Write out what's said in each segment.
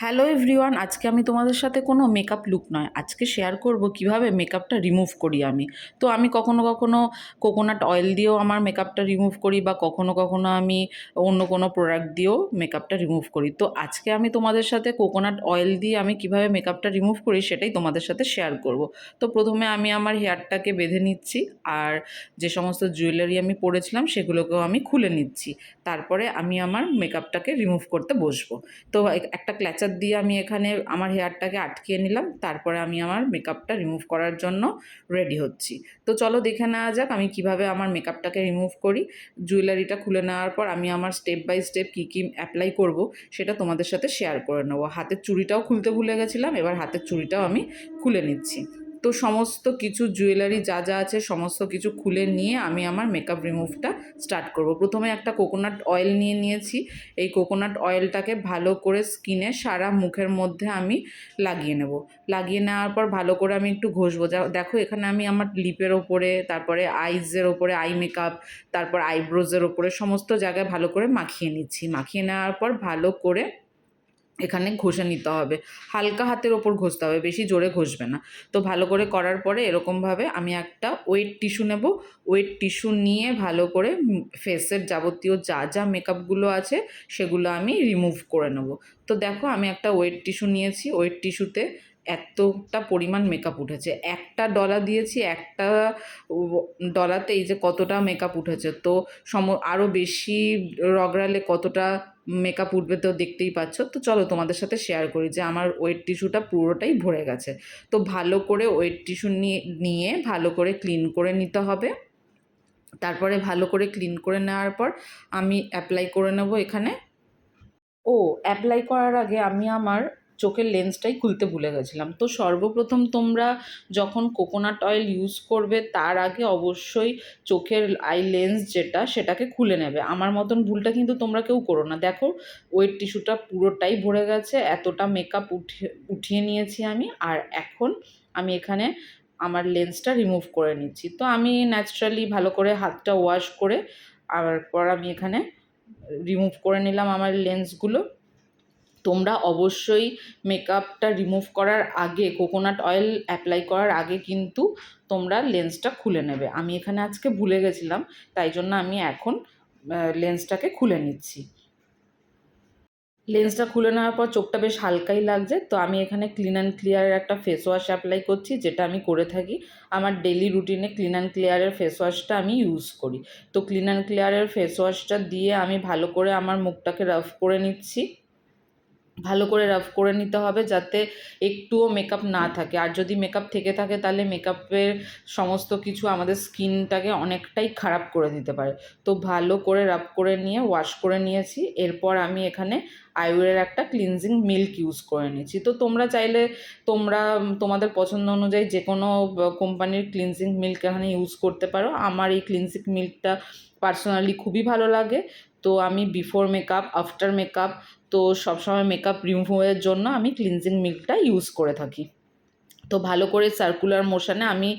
Hello everyone আজকে আমি তোমাদের সাথে কোনো মেকআপ লুক নয়। আজকে শেয়ার করব কীভাবে মেকআপটা রিমুভ করি আমি। তো আমি কখনো কখনো কোকোনাট অয়েল দিয়েও আমার মেকআপটা রিমুভ করি বা কখনো কখনো আমি অন্য কোনো প্রোডাক্ট দিয়েও মেকআপটা রিমুভ করি। তো আজকে আমি তোমাদের সাথে কোকোনাট অয়েল দিয়ে আমি কীভাবে মেকআপটা রিমুভ করি সেটাই তোমাদের সাথে শেয়ার করব। তো প্রথমে আমি আমার হেয়ারটাকে বেঁধে নিচ্ছি আর যে সমস্ত জুয়েলারি আমি পরেছিলাম সেগুলোকেও আমি খুলে নিচ্ছি। তারপরে আমি আমার মেকআপটাকে রিমুভ করতে বসবো। তো এক- একটা ক্ল্যাচার দিয়ে আমি এখানে আমার হেয়ারটাকে আটকিয়ে নিলাম। তারপরে আমি আমার মেকআপটা রিমুভ করার জন্য রেডি হচ্ছি। তো চলো দেখে নেওয়া যাক আমি কীভাবে আমার মেকআপটাকে রিমুভ করি। জুয়েলারিটা খুলে নেওয়ার পর আমি আমার স্টেপ বাই স্টেপ কী কী অ্যাপ্লাই করব সেটা তোমাদের সাথে শেয়ার করে নেব। হাতের চুড়িটাও খুলতে ভুলে গেছিলাম, এবার হাতের চুড়িটাও আমি খুলে নিচ্ছি। তো সমস্ত কিছু জুয়েলারি যা যা আছে সমস্ত কিছু খুলে নিয়ে আমি আমার মেকআপ রিমুভটা স্টার্ট করব। প্রথমে একটা কোকোনাট অয়েল নিয়ে নিয়েছি। এই কোকোনাট অয়েলটাকে ভালো করে স্কিনে সারা মুখের মধ্যে আমি লাগিয়ে নেব। লাগিয়ে নেওয়ার পর ভালো করে আমি একটু ঘষবো। যা, দেখো এখানে আমি আমার লিপের ওপরে, তারপরে আইজের ওপরে আই মেকআপ তারপর আইব্রোজের ওপরে, সমস্ত জায়গায় ভালো করে মাখিয়ে নিচ্ছি। মাখিয়ে নেওয়ার পর ভালো করে এখানে ঘষে নিতে হবে। হালকা হাতের ওপর ঘষতে হবে, বেশি জোরে ঘষবে না। তো ভালো করে করার পরে এরকমভাবে আমি একটা ওয়েট টিস্যু নেব। ওয়েট টিস্যু নিয়ে ভালো করে ফেসের যাবতীয় যা যা মেকআপগুলো আছে, সেগুলো আমি রিমুভ করে নেব। তো দেখো আমি একটা ওয়েট টিস্যু নিয়েছি। ওয়েট টিস্যুতে এতটা পরিমাণ মেকআপ উঠেছে। একটা ডলা দিয়েছি, একটা ও- ডলাতে এই যে কতটা মেকআপ উঠেছে। তো সম আরও বেশি রগড়ালে কতটা মেকআপ উঠবে তো দেখতেই পাচ্ছ। তো চলো তোমাদের সাথে শেয়ার করি যে আমার ওয়েট টিস্যুটা পুরোটাই ভরে গেছে। তো ভালো করে ওয়েট টিস্যু নিয়ে ভালো করে ক্লিন করে নিতে হবে। তারপরে ভালো করে ক্লিন করে নেওয়ার পর আমি অ্যাপ্লাই করে নেব এখানে। ও অ্যাপ্লাই করার আগে আমি আমার চোখের লেন্সটাই খুলতে ভুলে গেছিলাম। তো সর্বপ্রথম তোমরা যখন কোকোনাট অয়েল ইউজ করবে, তার আগে অবশ্যই চোখের আই লেন্স যেটা, সেটাকে খুলে নেবে। আমার মতন ভুলটা কিন্তু তোমরা কেউ করো না। দেখো ওয়েট টিস্যুটা পুরোটাই ভরে গেছে, এতটা মেকআপ উঠিয়ে উঠিয়ে নিয়েছি আমি, আর এখন আমি এখানে আমার লেন্সটা রিমুভ করে নিচ্ছি। তো আমি ন্যাচারালি ভালো করে হাতটা ওয়াশ করে আর পর আমি এখানে রিমুভ করে নিলাম আমার লেন্সগুলো তোমরা অবশ্যই মেকআপটা রিমুভ করার আগে কোকোনাট অয়েল অ্যাপ্লাই করার আগে কিন্তু তোমরা লেন্সটা খুলে নেবে। আমি এখানে আজকে ভুলে গেছিলাম, তাই জন্য আমি এখন লেন্সটাকে খুলে নিচ্ছি। লেন্সটা খুলে নেওয়ার পর চোখটা বেশ হালকাই লাগছে, তো আমি এখানে ক্লিন অ্যান্ড ক্লিয়ারের একটা ফেস ওয়াশ অ্যাপ্লাই করছি, যেটা আমি করে থাকি। আমার ডেলি রুটিনে ক্লিন অ্যান্ড ক্লিয়ারের ফেস ওয়াশটা আমি ইউজ করি। তো ক্লিন অ্যান্ড ক্লিয়ারের ফেস ওয়াশটা দিয়ে আমি ভালো করে আমার মুখটাকে রাফ করে নিচ্ছি। ভালো করে রাফ করে নিতে হবে যাতে একটুও মেকআপ না থাকে। আর যদি মেকআপ থেকে থাকে তাহলে মেকআপের সমস্ত কিছু আমাদের স্কিনটাকে অনেকটাই খারাপ করে দিতে পারে। তো ভালো করে রাফ করে নিয়ে ওয়াশ করে নিয়েছি। এরপর আমি এখানে আইওয়ের একটা ক্লিনজিং মিল্ক ইউজ করে নিয়েছি। তো তোমরা চাইলে, তোমরা, তোমাদের পছন্দ অনুযায়ী যে কোনো কোম্পানির ক্লিনজিং মিল্ক এখানে ইউজ করতে পারো। আমার এই ক্লিনজিং মিল্কটা পার্সোনালি খুবই ভালো লাগে। তো আমি বিফোর মেকআপ আফটার মেকআপ তো সবসময় মেকআপ রিমুভের জন্য আমি ক্লিনজিং মিল্কটা ইউজ করে থাকি। তো ভালো করে সার্কুলার মোশানে আমি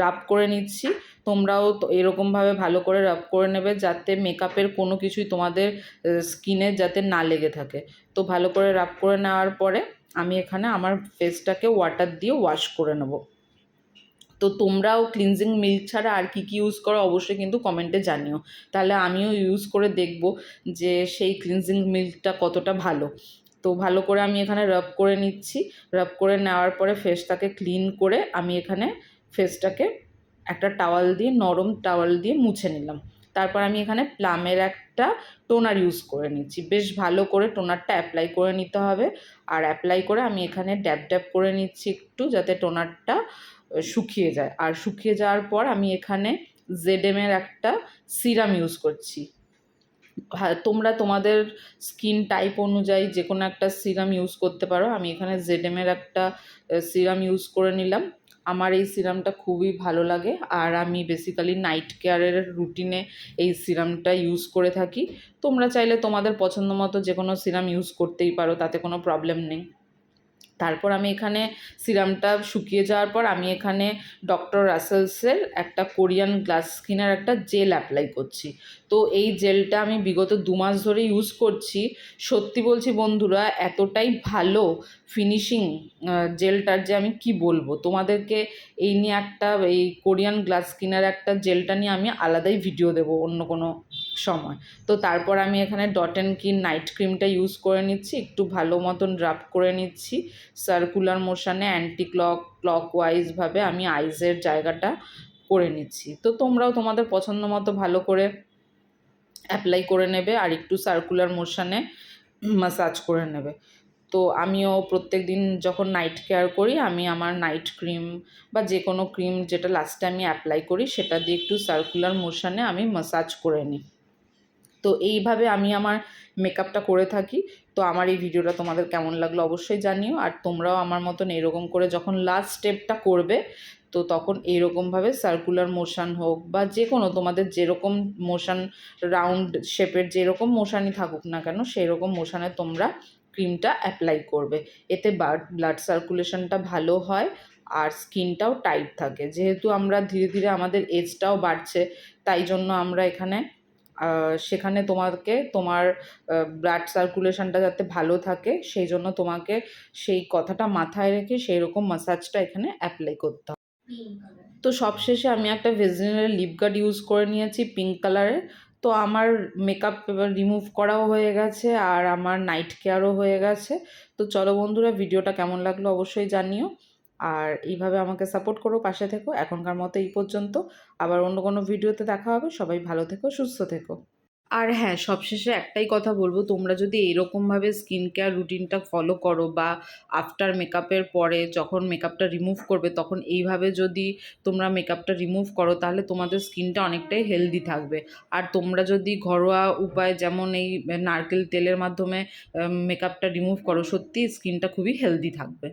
রাব করে নিচ্ছি। তোমরাও এরকমভাবে ভালো করে রাব করে নেবে যাতে মেকআপের কোনো কিছুই তোমাদের স্কিনে যাতে না লেগে থাকে। তো ভালো করে রাব করে নেওয়ার পরে আমি এখানে আমার ফেসটাকে ওয়াটার দিয়ে ওয়াশ করে নেব। তো তোমরাও ক্লিনজিং মিল্ক ছাড়া আর কী কী ইউজ করো অবশ্যই কিন্তু কমেন্টে জানিও। তাহলে আমিও ইউজ করে দেখব যে সেই ক্লিনজিং মিল্কটা কতটা ভালো। তো ভালো করে আমি এখানে রাব করে নিচ্ছি। রাব করে নেওয়ার পরে ফেসটাকে ক্লিন করে আমি এখানে ফেসটাকে একটা টাওয়াল দিয়ে, নরম টাওয়াল দিয়ে মুছে নিলাম। তারপর আমি এখানে প্লামের একটা টোনার ইউজ করে নিচ্ছি। বেশ ভালো করে টোনারটা অ্যাপ্লাই করে নিতে হবে। আর অ্যাপ্লাই করে আমি এখানে ড্যাব ড্যাব করে নিচ্ছি একটু যাতে টোনারটা শুকিয়ে যায়। আর শুকিয়ে যাওয়ার পর আমি এখানে জেডএমের একটা সিরাম ইউজ করছি। তোমরা তোমাদের স্কিন টাইপ অনুযায়ী যে কোনো একটা সিরাম ইউজ করতে পারো। আমি এখানে জেডএমের একটা সিরাম ইউজ করে নিলাম। আমার এই সিরামটা খুবই ভালো লাগে। আর আমি বেসিক্যালি নাইট কেয়ারের রুটিনে এই সিরামটা ইউজ করে থাকি। তোমরা চাইলে তোমাদের পছন্দ মতো যে কোনো সিরাম ইউজ করতেই পারো, তাতে কোনো প্রবলেম নেই। তারপর আমি এখানে সিরামটা শুকিয়ে যাওয়ার পর আমি এখানে ডক্টর রাসেলসের একটা কোরিয়ান গ্লাস স্কিনের একটা জেল অ্যাপ্লাই করছি। তো এই জেলটা আমি বিগত দু মাস ধরে ইউজ করছি। সত্যি বলছি বন্ধুরা, এতটাই ভালো ফিনিশিং জেলটার যে আমি কি বলব? তোমাদেরকে এই নিয়ে একটা, এই কোরিয়ান গ্লাস স্কিনের একটা জেলটা নিয়ে আমি আলাদাই ভিডিও দেবো, অন্য কোনো সময়। তো তারপর আমি এখানে ডট অ্যান্ড কিন নাইট ক্রিমটা ইউজ করে নিচ্ছি, একটু ভালো মতন ড্রাপ করে নিচ্ছি। সার্কুলার মোশানে অ্যান্টি ক্লক ক্লক ওয়াইজভাবে আমি আইজের জায়গাটা করে নিচ্ছি। তো তোমরাও তোমাদের পছন্দ মতো ভালো করে অ্যাপ্লাই করে নেবে আর একটু সার্কুলার মোশানে মাসাজ করে নেবে। তো আমিও প্রত্যেক দিন যখন নাইট কেয়ার করি, আমি আমার নাইট ক্রিম বা যে কোনো ক্রিম যেটা লাস্টে আমি অ্যাপ্লাই করি, সেটা দিয়ে একটু সার্কুলার মোশানে আমি মাসাজ করে নিই। তো এইভাবে আমি আমার মেকআপটা করে থাকি। তো আমার এই ভিডিওটা তোমাদের কেমন লাগল অবশ্যই জানিও। আর তোমরাও আমার মতন এরকম করে যখন লাস্ট স্টেপটা করবে, তো তখন এইরকমভাবে সার্কুলার মোশান হোক বা যে কোনো তোমাদের যেরকম মোশান রাউন্ড শেপের যেরকম মোশানই থাকুক না কেন সেই রকম মোশানে তোমরা ক্রিমটা অ্যাপ্লাই করবে। এতে ব্লাড সার্কুলেশনটা ভালো হয় আর স্কিনটাও টাইট থাকে। যেহেতু আমরা ধীরে ধীরে আমাদের এজটাও বাড়ছে, তাই জন্য আমরা এখানে সেখানে তোমাকে তোমার ব্লাড সার্কুলেশনটা যাতে ভালো থাকে, সেই জন্য তোমাকে সেই কথাটা মাথায় রেখে সেই রকম মাসাজটা এখানে অ্যাপ্লাই করতে হবে। তো সবশেষে আমি একটা ভেজিনের লিপ গার্ড ইউজ করে নিয়েছি পিঙ্ক কালারের তো আমার মেকআপ রিমুভ করাও হয়ে গেছে আর আমার নাইট কেয়ারও হয়ে গেছে। তো চলো বন্ধুরা ভিডিওটা কেমন লাগল অবশ্যই জানিও। আর এইভাবে আমাকে সাপোর্ট করো, পাশে থেকো। এখনকার মতো এই পর্যন্ত। আবার অন্য কোনো ভিডিওতে দেখা হবে। সবাই ভালো থেকো, সুস্থ থেকো। আর হ্যাঁ সবশেষে একটাই কথা বলব, তোমরা যদি এরকমভাবে স্কিন কেয়ার রুটিনটা ফলো করো বা আফটার মেকআপের পরে যখন মেকআপটা রিমুভ করবে, তখন এইভাবে যদি তোমরা মেকআপটা রিমুভ করো, তাহলে তোমাদের স্কিনটা অনেকটাই হেলদি থাকবে। আর তোমরা যদি ঘরোয়া উপায় যেমন এই নারকেল তেলের মাধ্যমে মেকআপটা রিমুভ করো সত্যি স্কিনটা খুবই হেলদি থাকবে।